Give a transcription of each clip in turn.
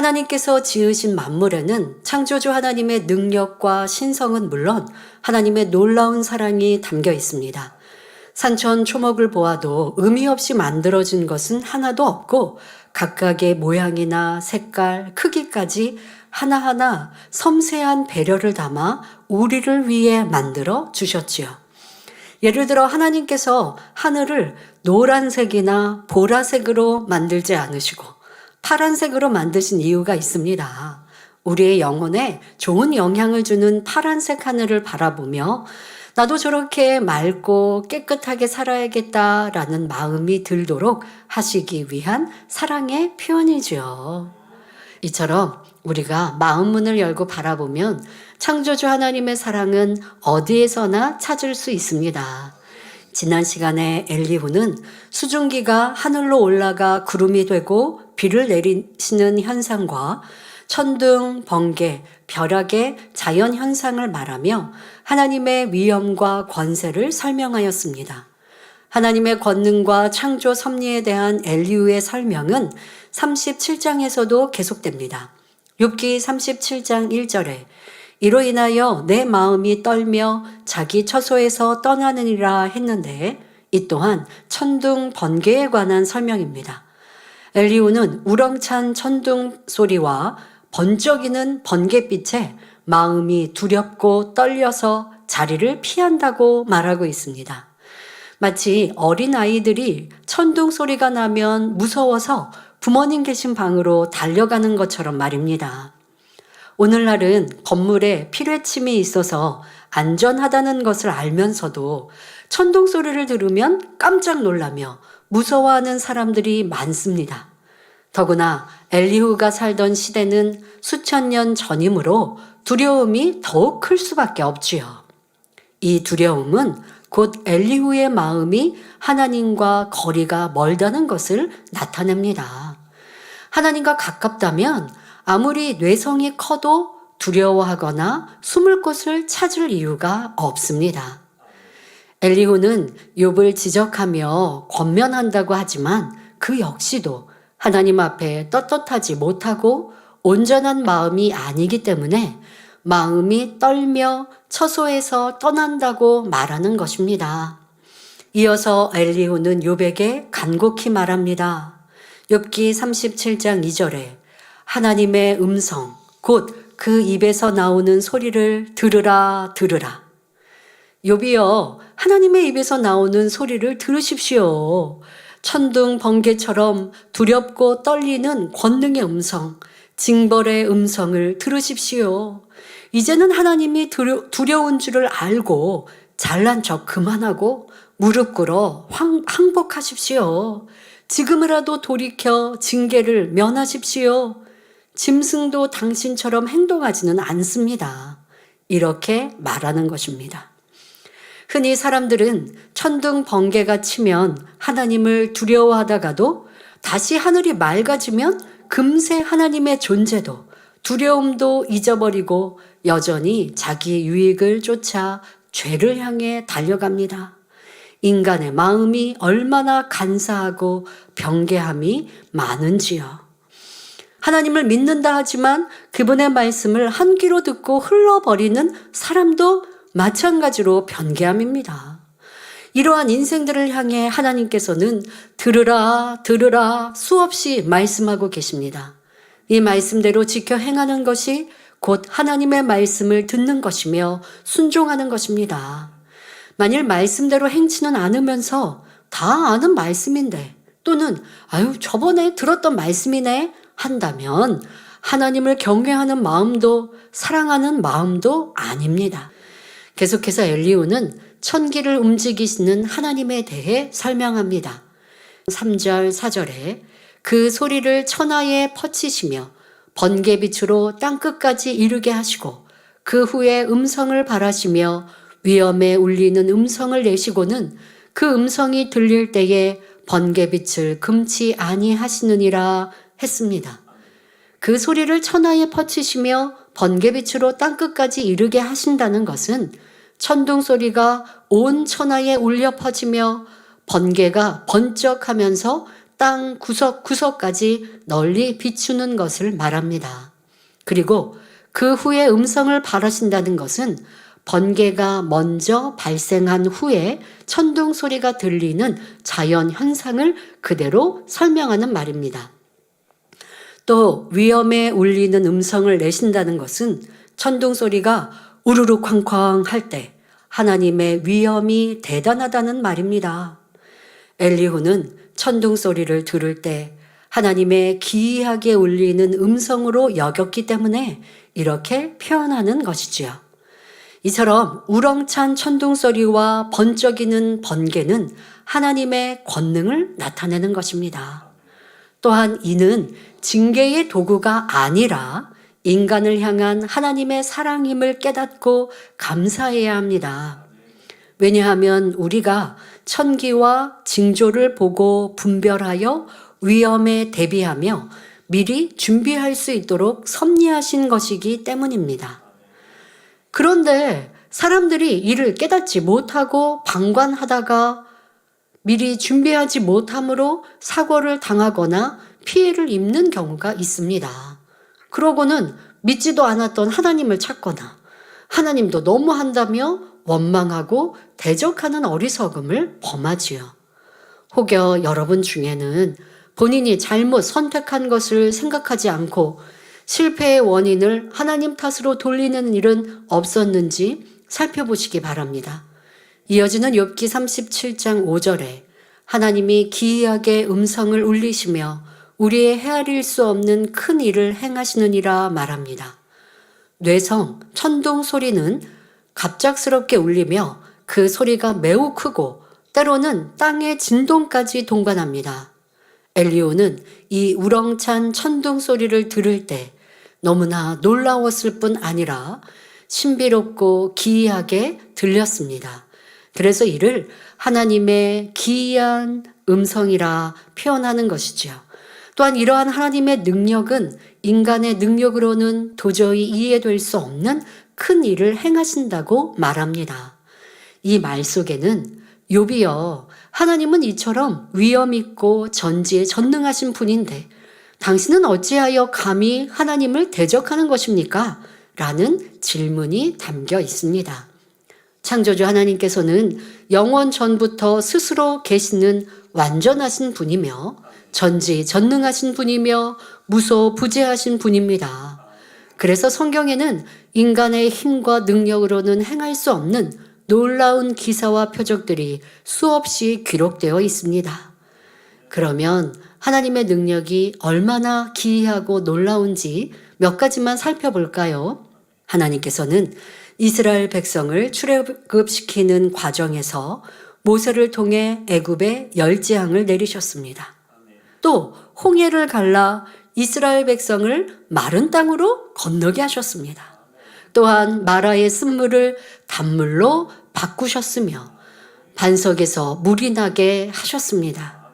하나님께서 지으신 만물에는 창조주 하나님의 능력과 신성은 물론 하나님의 놀라운 사랑이 담겨 있습니다. 산천 초목을 보아도 의미 없이 만들어진 것은 하나도 없고 각각의 모양이나 색깔, 크기까지 하나하나 섬세한 배려를 담아 우리를 위해 만들어 주셨지요. 예를 들어 하나님께서 하늘을 노란색이나 보라색으로 만들지 않으시고 파란색으로 만드신 이유가 있습니다. 우리의 영혼에 좋은 영향을 주는 파란색 하늘을 바라보며 나도 저렇게 맑고 깨끗하게 살아야겠다라는 마음이 들도록 하시기 위한 사랑의 표현이지요. 이처럼 우리가 마음 문을 열고 바라보면 창조주 하나님의 사랑은 어디에서나 찾을 수 있습니다. 지난 시간에 엘리후는 수증기가 하늘로 올라가 구름이 되고 비를 내리시는 현상과 천둥, 번개, 벼락의 자연 현상을 말하며 하나님의 위엄과 권세를 설명하였습니다. 하나님의 권능과 창조 섭리에 대한 엘리후의 설명은 37장에서도 계속됩니다. 욥기 37장 1절에 이로 인하여 내 마음이 떨며 자기 처소에서 떠나느니라 했는데 이 또한 천둥 번개에 관한 설명입니다. 엘리우는 우렁찬 천둥 소리와 번쩍이는 번개빛에 마음이 두렵고 떨려서 자리를 피한다고 말하고 있습니다. 마치 어린 아이들이 천둥 소리가 나면 무서워서 부모님 계신 방으로 달려가는 것처럼 말입니다. 오늘날은 건물에 피뢰침이 있어서 안전하다는 것을 알면서도 천둥 소리를 들으면 깜짝 놀라며 무서워하는 사람들이 많습니다. 더구나 엘리후가 살던 시대는 수천 년 전이므로 두려움이 더욱 클 수밖에 없지요. 이 두려움은 곧 엘리후의 마음이 하나님과 거리가 멀다는 것을 나타냅니다. 하나님과 가깝다면 아무리 뇌성이 커도 두려워하거나 숨을 곳을 찾을 이유가 없습니다. 엘리후는 욥을 지적하며 권면한다고 하지만 그 역시도 하나님 앞에 떳떳하지 못하고 온전한 마음이 아니기 때문에 마음이 떨며 처소에서 떠난다고 말하는 것입니다. 이어서 엘리후는 욥에게 간곡히 말합니다. 욥기 37장 2절에 하나님의 음성, 곧 그 입에서 나오는 소리를 들으라, 들으라. 욥이여, 하나님의 입에서 나오는 소리를 들으십시오. 천둥 번개처럼 두렵고 떨리는 권능의 음성, 징벌의 음성을 들으십시오. 이제는 하나님이 두려 운 줄을 알고 잘난 척 그만하고 무릎 꿇어 항복하십시오. 지금이라도 돌이켜 징계를 면하십시오. 짐승도 당신처럼 행동하지는 않습니다. 이렇게 말하는 것입니다. 흔히 사람들은 천둥 번개가 치면 하나님을 두려워하다가도 다시 하늘이 맑아지면 금세 하나님의 존재도 두려움도 잊어버리고 여전히 자기 유익을 쫓아 죄를 향해 달려갑니다. 인간의 마음이 얼마나 간사하고 병개함이 많은지요. 하나님을 믿는다 하지만 그분의 말씀을 한 귀로 듣고 흘러버리는 사람도 마찬가지로 변개함입니다. 이러한 인생들을 향해 하나님께서는 들으라, 들으라 수없이 말씀하고 계십니다. 이 말씀대로 지켜 행하는 것이 곧 하나님의 말씀을 듣는 것이며 순종하는 것입니다. 만일 말씀대로 행치는 않으면서 다 아는 말씀인데 또는 아유 저번에 들었던 말씀이네 한다면 하나님을 경외하는 마음도 사랑하는 마음도 아닙니다. 계속해서 엘리우는 천기를 움직이시는 하나님에 대해 설명합니다. 3절, 4절에 그 소리를 천하에 퍼치시며 번개빛으로 땅끝까지 이르게 하시고 그 후에 음성을 바라시며 위험에 울리는 음성을 내시고는 그 음성이 들릴 때에 번개빛을 금치 아니하시느니라 했습니다. 그 소리를 천하에 퍼치시며 번개빛으로 땅끝까지 이르게 하신다는 것은 천둥 소리가 온 천하에 울려 퍼지며 번개가 번쩍하면서 땅 구석구석까지 널리 비추는 것을 말합니다. 그리고 그 후에 음성을 바라신다는 것은 번개가 먼저 발생한 후에 천둥 소리가 들리는 자연 현상을 그대로 설명하는 말입니다. 또 위험에 울리는 음성을 내신다는 것은 천둥 소리가 우르르 쾅쾅 할 때 하나님의 위험이 대단하다는 말입니다. 엘리후는 천둥 소리를 들을 때 하나님의 기이하게 울리는 음성으로 여겼기 때문에 이렇게 표현하는 것이지요. 이처럼 우렁찬 천둥 소리와 번쩍이는 번개는 하나님의 권능을 나타내는 것입니다. 또한 이는 징계의 도구가 아니라 인간을 향한 하나님의 사랑임을 깨닫고 감사해야 합니다. 왜냐하면 우리가 천기와 징조를 보고 분별하여 위험에 대비하며 미리 준비할 수 있도록 섭리하신 것이기 때문입니다. 그런데 사람들이 이를 깨닫지 못하고 방관하다가 미리 준비하지 못함으로 사고를 당하거나 피해를 입는 경우가 있습니다. 그러고는 믿지도 않았던 하나님을 찾거나 하나님도 너무한다며 원망하고 대적하는 어리석음을 범하지요. 혹여 여러분 중에는 본인이 잘못 선택한 것을 생각하지 않고 실패의 원인을 하나님 탓으로 돌리는 일은 없었는지 살펴보시기 바랍니다. 이어지는 욥기 37장 5절에 하나님이 기이하게 음성을 울리시며 우리의 헤아릴 수 없는 큰 일을 행하시느니라 말합니다. 뇌성, 천둥 소리는 갑작스럽게 울리며 그 소리가 매우 크고 때로는 땅의 진동까지 동반합니다. 엘리오는 이 우렁찬 천둥 소리를 들을 때 너무나 놀라웠을 뿐 아니라 신비롭고 기이하게 들렸습니다. 그래서 이를 하나님의 기이한 음성이라 표현하는 것이지요. 또한 이러한 하나님의 능력은 인간의 능력으로는 도저히 이해될 수 없는 큰 일을 행하신다고 말합니다. 이 말 속에는 욥이여 하나님은 이처럼 위엄 있고 전지에 전능하신 분인데 당신은 어찌하여 감히 하나님을 대적하는 것입니까? 라는 질문이 담겨 있습니다. 창조주 하나님께서는 영원 전부터 스스로 계시는 완전하신 분이며 전지 전능하신 분이며 무소 부재하신 분입니다. 그래서 성경에는 인간의 힘과 능력으로는 행할 수 없는 놀라운 기사와 표적들이 수없이 기록되어 있습니다. 그러면 하나님의 능력이 얼마나 기이하고 놀라운지 몇 가지만 살펴볼까요? 하나님께서는 이스라엘 백성을 출애굽시키는 과정에서 모세를 통해 애굽에 열 재앙을 내리셨습니다. 또 홍해를 갈라 이스라엘 백성을 마른 땅으로 건너게 하셨습니다. 또한 마라의 쓴물을 단물로 바꾸셨으며 반석에서 물이 나게 하셨습니다.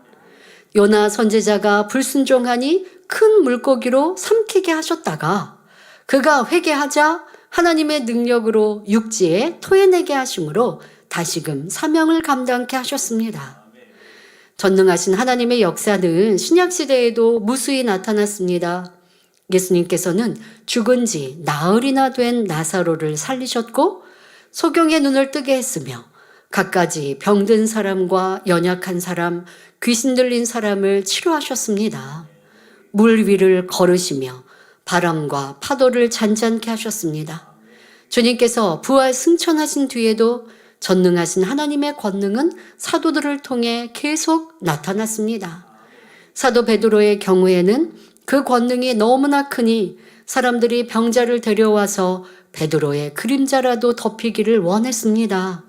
요나 선제자가 불순종하니 큰 물고기로 삼키게 하셨다가 그가 회개하자 하나님의 능력으로 육지에 토해내게 하심으로 다시금 사명을 감당케 하셨습니다. 전능하신 하나님의 역사는 신약시대에도 무수히 나타났습니다. 예수님께서는 죽은 지 나흘이나 된 나사로를 살리셨고 소경의 눈을 뜨게 했으며 갖가지 병든 사람과 연약한 사람, 귀신 들린 사람을 치료하셨습니다. 물 위를 걸으시며 바람과 파도를 잔잔케 하셨습니다. 주님께서 부활 승천하신 뒤에도 전능하신 하나님의 권능은 사도들을 통해 계속 나타났습니다. 사도 베드로의 경우에는 그 권능이 너무나 크니 사람들이 병자를 데려와서 베드로의 그림자라도 덮이기를 원했습니다.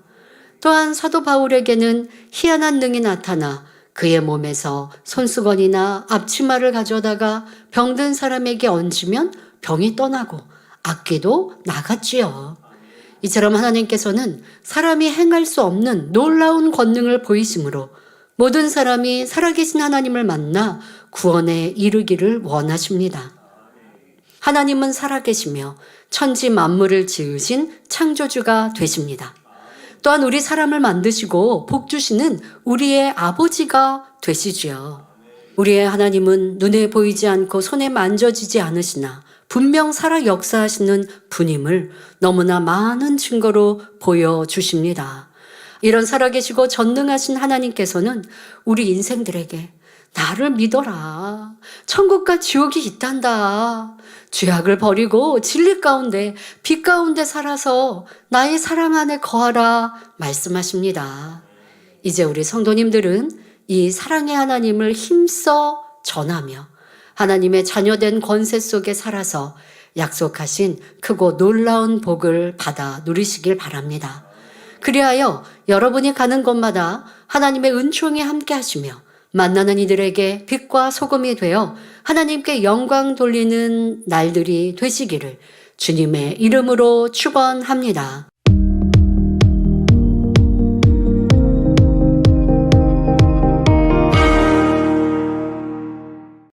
또한 사도 바울에게는 희한한 능이 나타나 그의 몸에서 손수건이나 앞치마를 가져다가 병든 사람에게 얹으면 병이 떠나고 악기도 나갔지요. 이처럼 하나님께서는 사람이 행할 수 없는 놀라운 권능을 보이심으로 모든 사람이 살아계신 하나님을 만나 구원에 이르기를 원하십니다. 하나님은 살아계시며 천지 만물을 지으신 창조주가 되십니다. 또한 우리 사람을 만드시고 복 주시는 우리의 아버지가 되시지요. 우리의 하나님은 눈에 보이지 않고 손에 만져지지 않으시나 분명 살아 역사하시는 분임을 너무나 많은 증거로 보여주십니다. 이런 살아계시고 전능하신 하나님께서는 우리 인생들에게 나를 믿어라. 천국과 지옥이 있단다. 죄악을 버리고 진리 가운데 빛 가운데 살아서 나의 사랑 안에 거하라 말씀하십니다. 이제 우리 성도님들은 이 사랑의 하나님을 힘써 전하며 하나님의 자녀된 권세 속에 살아서 약속하신 크고 놀라운 복을 받아 누리시길 바랍니다. 그리하여 여러분이 가는 곳마다 하나님의 은총이 함께 하시며 만나는 이들에게 빛과 소금이 되어 하나님께 영광 돌리는 날들이 되시기를 주님의 이름으로 축원합니다.